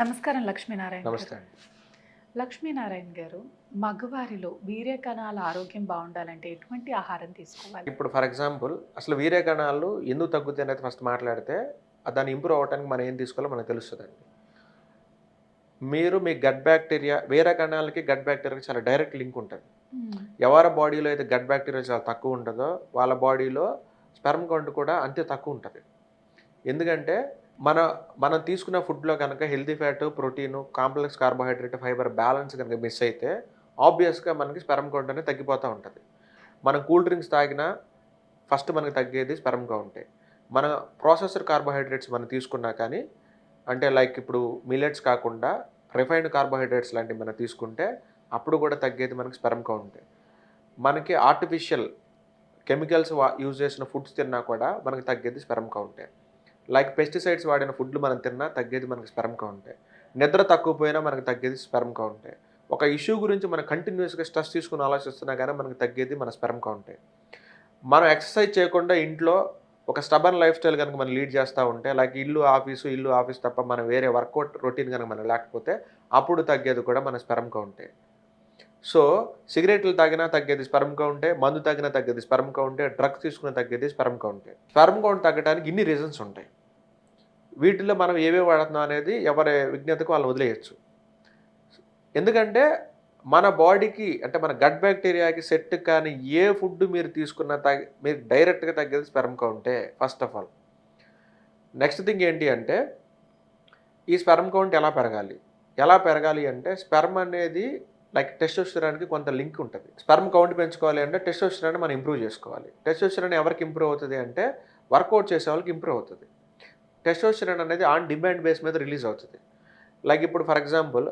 నమస్కారం లక్ష్మీనారాయణ అండి. లక్ష్మీనారాయణ గారు మగవారిలో వీర్య కణాల ఆరోగ్యం బాగుండాలంటే ఎటువంటి ఆహారం తీసుకోవాలి? ఇప్పుడు ఫర్ ఎగ్జాంపుల్ అసలు వీరే కణాలు ఎందుకు తగ్గుతాయి అనేది ఫస్ట్ మాట్లాడితే దాన్ని ఇంప్రూవ్ అవ్వడానికి మనం ఏం తీసుకోవాలో మనకు తెలుస్తుందండి. మీరు మీ గట్ బ్యాక్టీరియా వేరే కణాలకి గట్ బ్యాక్టీరియాకి చాలా డైరెక్ట్ లింక్ ఉంటుంది. ఎవరి బాడీలో అయితే గట్ బ్యాక్టీరియా చాలా తక్కువ ఉంటుందో వాళ్ళ బాడీలో స్పెర్మ్ కౌంట్ కూడా అంతే తక్కువ ఉంటుంది. ఎందుకంటే మన మనం తీసుకున్న ఫుడ్లో కనుక healthy fat protein complex carbohydrate fibre balance కనుక మిస్ అయితే ఆబ్వియస్గా మనకి స్పెరమ్ కౌంట్ అనేది తగ్గిపోతూ ఉంటుంది. మనం కూల్ డ్రింక్స్ తాగినా ఫస్ట్ మనకి తగ్గేది స్పెరమ్ కౌంటే. మన ప్రాసెసర్ కార్బోహైడ్రేట్స్ మనం తీసుకున్నా కానీ అంటే లైక్ ఇప్పుడు మిల్లెట్స్ కాకుండా రిఫైన్డ్ కార్బోహైడ్రేట్స్ లాంటివి మనం తీసుకుంటే అప్పుడు కూడా తగ్గేది మనకి స్పెరమ్ కౌంటే. మనకి ఆర్టిఫిషియల్ కెమికల్స్ యూజ్ చేసిన ఫుడ్స్ తిన్నా కూడా మనకి తగ్గేది స్పెరమ్ కౌంటే. లైక్ పెస్టిసైడ్స్ వాడిన ఫుడ్లు మనం తిన్నా తగ్గేది మనకి స్పెర్మ్ కౌంటే నిద్ర తక్కువ పోయినా మనకు తగ్గేది స్పెర్మ్ కౌంటే ఒక ఇష్యూ గురించి మనం కంటిన్యూస్గా స్ట్రెస్ తీసుకుని ఆలోచిస్తున్నా కానీ మనకు తగ్గేది మన స్పెర్మ్ కౌంటే మనం ఎక్సర్సైజ్ చేయకుండా ఇంట్లో ఒక స్టబన్ లైఫ్ స్టైల్ కనుక మనం లీడ్ చేస్తూ ఉంటే లైక్ ఇల్లు ఆఫీసు ఇల్లు ఆఫీస్ తప్ప మనం వేరే వర్కౌట్ రొటీన్ కనుక మనం లేకపోతే అప్పుడు తగ్గేది కూడా మన స్పెర్మ్ కౌంటే సో సిగరెట్లు తాగినా తగ్గేది స్పెర్మ్ కౌంటే మందు తాగినా తగ్గేది స్పెర్మ్ కౌంటే డ్రగ్స్ తీసుకున్నా తగ్గేది స్పెర్మ్ కౌంటే స్పెర్మ్ కౌంట్ తగ్గడానికి ఇన్ని రీజన్స్ ఉంటాయి. వీటిలో మనం ఏవే వాడుతున్నాం అనేది ఎవరి విజ్ఞతకు వాళ్ళు వదిలేయచ్చు. ఎందుకంటే మన బాడీకి అంటే మన గట్ బ్యాక్టీరియాకి సెట్ కానీ ఏ ఫుడ్ మీరు తీసుకున్న తగ్గ మీరు డైరెక్ట్గా తగ్గేది sperm కౌంటే first of all. Next thing ఏంటి అంటే ఈ స్పెర్మ్ కౌంట్ ఎలా పెరగాలి? ఎలా పెరగాలి అంటే స్పెర్మ్ అనేది లైక్ టెస్టోస్టెరాన్కి కొంత లింక్ ఉంటుంది. స్పెర్మ్ కౌంట్ పెంచుకోవాలి అంటే టెస్టోస్టెరాన్ మనం ఇంప్రూవ్ చేసుకోవాలి. టెస్టోస్టెరాన్ ఎవరికి ఇంప్రూవ్ అవుతుంది అంటే వర్కౌట్ చేసే వాళ్ళకి ఇంప్రూవ్ అవుతుంది. టెస్టోస్టెరాన్ అనేది ఆన్ డిమాండ్ బేస్ మీద రిలీజ్ అవుతుంది. లైక్ ఇప్పుడు ఫర్ ఎగ్జాంపుల్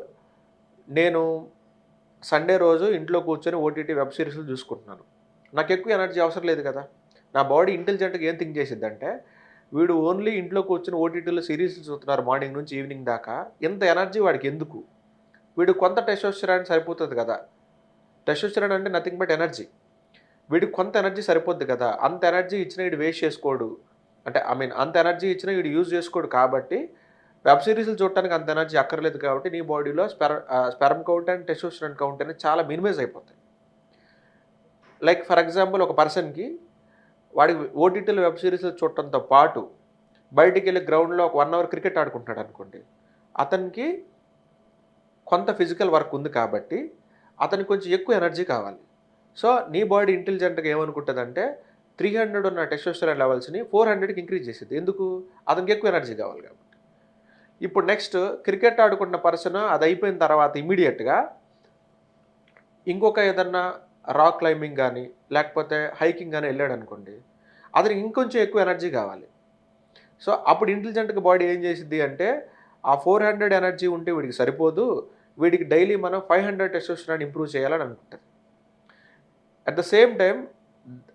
నేను సండే రోజు ఇంట్లో కూర్చొని ఓటీటీ వెబ్ సిరీస్లు చూసుకుంటున్నాను. నాకు ఎక్కువ ఎనర్జీ అవసరం లేదు కదా. నా బాడీ ఇంటెలిజెంట్గా ఏం థింక్ చేసిద్దంటే వీడు ఓన్లీ ఇంట్లో కూర్చొని ఓటీటీలో సిరీస్లు చూస్తున్నారు మార్నింగ్ నుంచి ఈవినింగ్ దాకా. ఇంత ఎనర్జీ వాడికి ఎందుకు? వీడు కొంత టెస్టోస్టిరాన్ సరిపోతుంది కదా. టెస్టోస్టిరాన్ అంటే నథింగ్ బట్ ఎనర్జీ వీడు కొంత ఎనర్జీ సరిపోద్ది కదా. అంత ఎనర్జీ ఇచ్చిన వీడు వేస్ట్ చేసుకోడు. అంటే ఐ మీన్ అంత ఎనర్జీ ఇచ్చిన వీడు యూజ్ చేసుకోడు కాబట్టి వెబ్ సిరీస్లు చూడటానికి అంత ఎనర్జీ అక్కర్లేదు కాబట్టి నీ బాడీలో స్పెర sperm count and testosterone count అనేది చాలా మినిమైజ్ అయిపోతాయి. లైక్ ఫర్ ఎగ్జాంపుల్ ఒక పర్సన్కి వాడికి ఓటీటీలో వెబ్ సిరీస్లు చూడటంతో పాటు బయటికి వెళ్ళి గ్రౌండ్లో ఒక వన్ అవర్ క్రికెట్ ఆడుకుంటాడు అనుకోండి అతనికి కొంత ఫిజికల్ వర్క్ ఉంది కాబట్టి అతనికి కొంచెం ఎక్కువ ఎనర్జీ కావాలి. సో నీ బాడీ ఇంటెలిజెంట్గా ఏమనుకుంటుందంటే త్రీ హండ్రెడ్ ఉన్న టెస్టోస్టెరాన్ లెవెల్స్ని ఫోర్ హండ్రెడ్కి ఇంక్రీజ్ చేసేది. ఎందుకు? అతనికి ఎక్కువ ఎనర్జీ కావాలి కాబట్టి. ఇప్పుడు నెక్స్ట్ క్రికెట్ ఆడుకున్న పర్సన్ అది అయిపోయిన తర్వాత ఇమీడియట్గా ఇంకొక ఏదన్నా రాక్ క్లైంబింగ్ కానీ లేకపోతే హైకింగ్ కానీ వెళ్ళాడు అనుకోండి అతనికి ఇంకొంచెం ఎక్కువ ఎనర్జీ కావాలి. సో అప్పుడు ఇంటెలిజెంట్గా బాడీ ఏం చేసిద్ది అంటే ఆ ఫోర్ హండ్రెడ్ ఎనర్జీ ఉంటే వీడికి సరిపోదు వీడికి డైలీ మనం ఫైవ్ హండ్రెడ్ టెస్టోస్టెరాన్ ఇంప్రూవ్ చేయాలని అనుకుంటుంది. అట్ ద సేమ్ టైం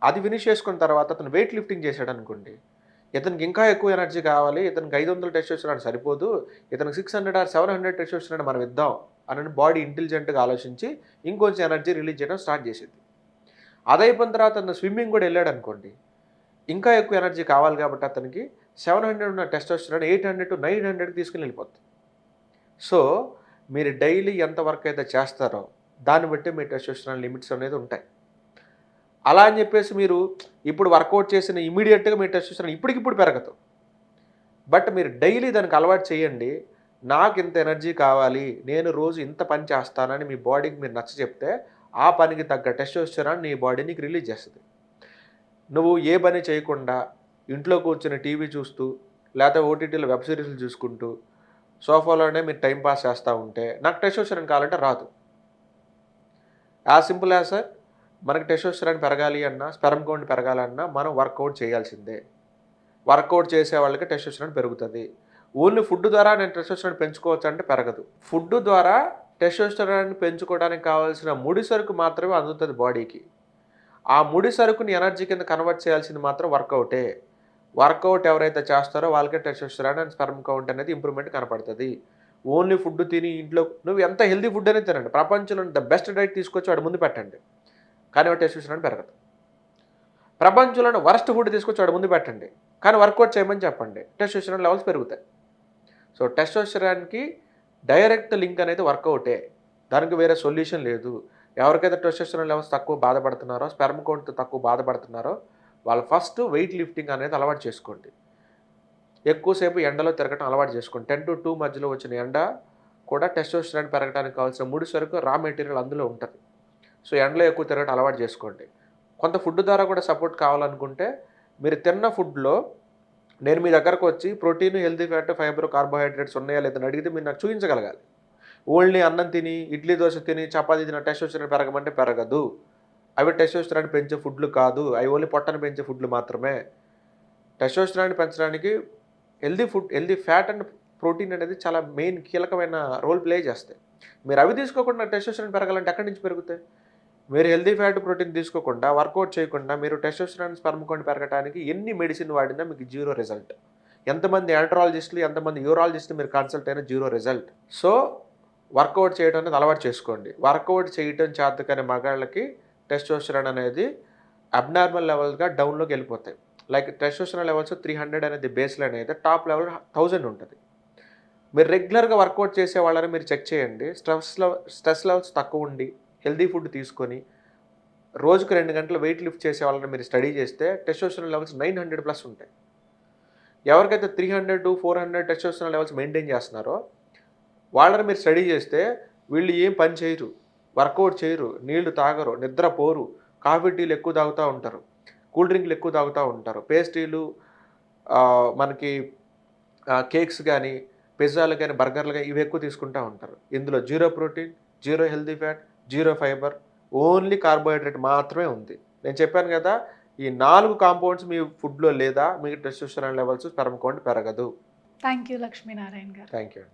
అది ఫినిష్ చేసుకున్న తర్వాత అతను వెయిట్ లిఫ్టింగ్ చేశాడు అనుకోండి ఇతనికి ఇంకా ఎక్కువ ఎనర్జీ కావాలి ఇతనికి ఐదు వందల టెస్టోస్టెరాన్ సరిపోదు ఇతనికి six hundred or seven hundred testosterone మనం ఇద్దాం అని బాడీ ఇంటెలిజెంట్గా ఆలోచించి ఇంకొంచెం ఎనర్జీ రిలీజ్ చేయడం స్టార్ట్ చేసింది. అదైపోయిన తర్వాత అతను స్విమ్మింగ్ కూడా వెళ్ళాడు అనుకోండి ఇంకా ఎక్కువ ఎనర్జీ కావాలి కాబట్టి అతనికి సెవెన్ హండ్రెడ్ ఉన్న testosterone eight hundred to nine హండ్రెడ్కి తీసుకుని వెళ్ళిపోతుంది సో మీరు డైలీ ఎంత వర్క్ అయితే చేస్తారో దాన్ని బట్టి మీ టెస్టోస్టెరాన్ లిమిట్స్ అనేది ఉంటాయి. అలా అని చెప్పేసి మీరు ఇప్పుడు వర్కౌట్ చేసిన ఇమీడియట్గా మీ టెస్టోస్టెరాన్ ఇప్పటికిప్పుడు పెరగదు. బట్ మీరు డైలీ దానికి అలవాటు చేయండి. నాకు ఇంత ఎనర్జీ కావాలి నేను రోజు ఇంత పని చేస్తానని మీ బాడీకి మీరు నచ్చ చెప్తే ఆ పనికి తగ్గ టెస్టోస్టెరాన్ నీ బాడీ నీకు రిలీజ్ చేస్తుంది. నువ్వు ఏ పని చేయకుండా ఇంట్లో కూర్చొని టీవీ చూస్తూ లేకపోతే ఓటీటీలో వెబ్ సిరీస్లు చూసుకుంటూ సోఫాలోనే మీరు టైం పాస్ చేస్తూ ఉంటే నాకు టెస్టోస్టెరాన్ కావాలంటే రాదు. యాజ్ సింపుల్ యాజ్ సార్ మనకి టెస్టోస్టెరాన్ పెరగాలి అన్నా స్పెరమ్ కౌంట్ పెరగాలన్నా మనం వర్కౌట్ చేయాల్సిందే. వర్కౌట్ చేసే వాళ్ళకి టెస్టోస్టెరాన్ పెరుగుతుంది. ఓన్లీ ఫుడ్ ద్వారా నేను టెస్టోస్టెరాన్ పెంచుకోవచ్చు అంటే పెరగదు. ఫుడ్ ద్వారా టెస్టోస్టెరాన్ పెంచుకోవడానికి కావాల్సిన ముడి సరుకు మాత్రమే అందుతుంది బాడీకి. ఆ ముడి సరుకుని ఎనర్జీ కింద కన్వర్ట్ చేయాల్సింది మాత్రం వర్కౌటే. వర్కౌట్ ఎవరైతే చేస్తారో వాళ్ళకే టెస్టోస్టెరాన్ అండ్ స్పెర్మ్ కౌంట్ అనేది ఇంప్రూవ్మెంట్ కనపడుతుంది. ఓన్లీ ఫుడ్ తిని ఇంట్లో నువ్వు ఎంత హెల్తీ ఫుడ్ అనేది తినండి. ప్రపంచంలో ద బెస్ట్ డైట్ తీసుకొచ్చి వాడి ముందు పెట్టండి. కానీ వాడు టెస్టోస్టెరాన్ పెరగదు. ప్రపంచంలోని వరస్ట్ ఫుడ్ తీసుకొచ్చి వాడి ముందు పెట్టండి. కానీ వర్కౌట్ చేయమని చెప్పండి. టెస్టోస్టెరాన్ లెవెల్స్ పెరుగుతాయి. సో టెస్టోస్టెరాన్కి డైరెక్ట్ లింక్ అనేది వర్కౌటే. దానికి వేరే సొల్యూషన్ లేదు. ఎవరికైతే టెస్టోస్టెరాన్ లెవెల్స్ తక్కువ బాధపడుతున్నారో స్పెర్మ్ కౌంట్ తక్కువ బాధపడుతున్నారో వాళ్ళు ఫస్ట్ వెయిట్ లిఫ్టింగ్ అనేది అలవాటు చేసుకోండి. ఎక్కువసేపు ఎండలో తిరగటం అలవాటు చేసుకోండి. టెన్ టు టూ మధ్యలో వచ్చిన ఎండ కూడా టెస్టోస్టెరాన్ పెరగడానికి కావాల్సిన ముడి సరుకు రా మెటీరియల్ అందులో ఉంటుంది. సో ఎండలో ఎక్కువ తిరగటం అలవాటు చేసుకోండి. కొంత ఫుడ్ ద్వారా కూడా సపోర్ట్ కావాలనుకుంటే మీరు తిన్న ఫుడ్లో నేను మీ దగ్గరకు వచ్చి protein healthy fat fibre carbohydrates ఉన్నాయా లేదని అడిగితే మీరు నాకు చూపించగలగాలి. ఓన్లీ అన్నం తిని ఇడ్లీ దోశ తిని చపాతీ తిన టెస్టోస్టెరాన్ పెరగమంటే పెరగదు. అవి టెస్టోస్టెరాన్ పెంచే ఫుడ్లు కాదు. అవి ఓన్లీ పొట్టను పెంచే ఫుడ్లు మాత్రమే. టెస్టోస్టెరాన్ పెంచడానికి healthy food healthy fat and protein అనేది చాలా మెయిన్ కీలకమైన రోల్ ప్లే చేస్తాయి. మీరు అవి తీసుకోకుండా టెస్టోస్టెరాన్ పెరగాలంటే ఎక్కడి నుంచి పెరుగుతాయి? మీరు హెల్దీ ఫ్యాట్ ప్రోటీన్ తీసుకోకుండా వర్కౌట్ చేయకుండా మీరు టెస్టోస్టెరాన్ స్పర్మ్ పెరగడానికి ఎన్ని మెడిసిన్ వాడినా మీకు జీరో రిజల్ట్. ఎంతమంది ఆండ్రాలజిస్టులు ఎంతమంది యూరాలజిస్టులు మీరు కన్సల్ట్ అయినా జీరో రిజల్ట్. సో వర్కౌట్ చేయడం అనేది అలవాటు చేసుకోండి. వర్కౌట్ చేయటం చేతకనే మగాళ్ళకి టెస్టోస్టెరాన్ అనేది అబ్నార్మల్ లెవెల్గా డౌన్లోకి వెళ్ళిపోతాయి. Like testosterone levels three hundred అనేది బేస్ లైన్ అయితే టాప్ లెవెల్ థౌజండ్ ఉంటుంది. మీరు రెగ్యులర్గా వర్కౌట్ చేసే వాళ్ళని మీరు చెక్ చేయండి. స్ట్రెస్ లెవెల్ స్ట్రెస్ లెవెల్స్ తక్కువ ఉండి హెల్దీ ఫుడ్ తీసుకొని రోజుకు రెండు గంటలు వెయిట్ లిఫ్ట్ చేసే వాళ్ళని మీరు స్టడీ చేస్తే testosterone levels nine hundred plus ఉంటాయి. ఎవరికైతే three hundred to four hundred testosterone levels maintain చేస్తున్నారో వాళ్ళని మీరు స్టడీ చేస్తే వీళ్ళు ఏం పని చేయరు. వర్కౌట్ చేయరు నీళ్ళు తాగరు నిద్ర పోరు. కాఫీ టీలు ఎక్కువ తాగుతూ ఉంటారు కూల్ డ్రింక్లు ఎక్కువ తాగుతూ ఉంటారు. పేస్ట్రీలు మనకి కేక్స్ కానీ పిజ్జాలు కానీ బర్గర్లు కానీ ఇవి ఎక్కువ తీసుకుంటూ ఉంటారు. ఇందులో zero protein zero healthy fat zero fibre only carbohydrate మాత్రమే ఉంది. నేను చెప్పాను కదా ఈ నాలుగు కాంపౌండ్స్ మీ ఫుడ్లో లేదా మీకు టెస్టోస్టెరాన్ లెవెల్స్ పెరగకుండా పెరగదు. థ్యాంక్ యూ లక్ష్మీనారాయణ గారు. Thank you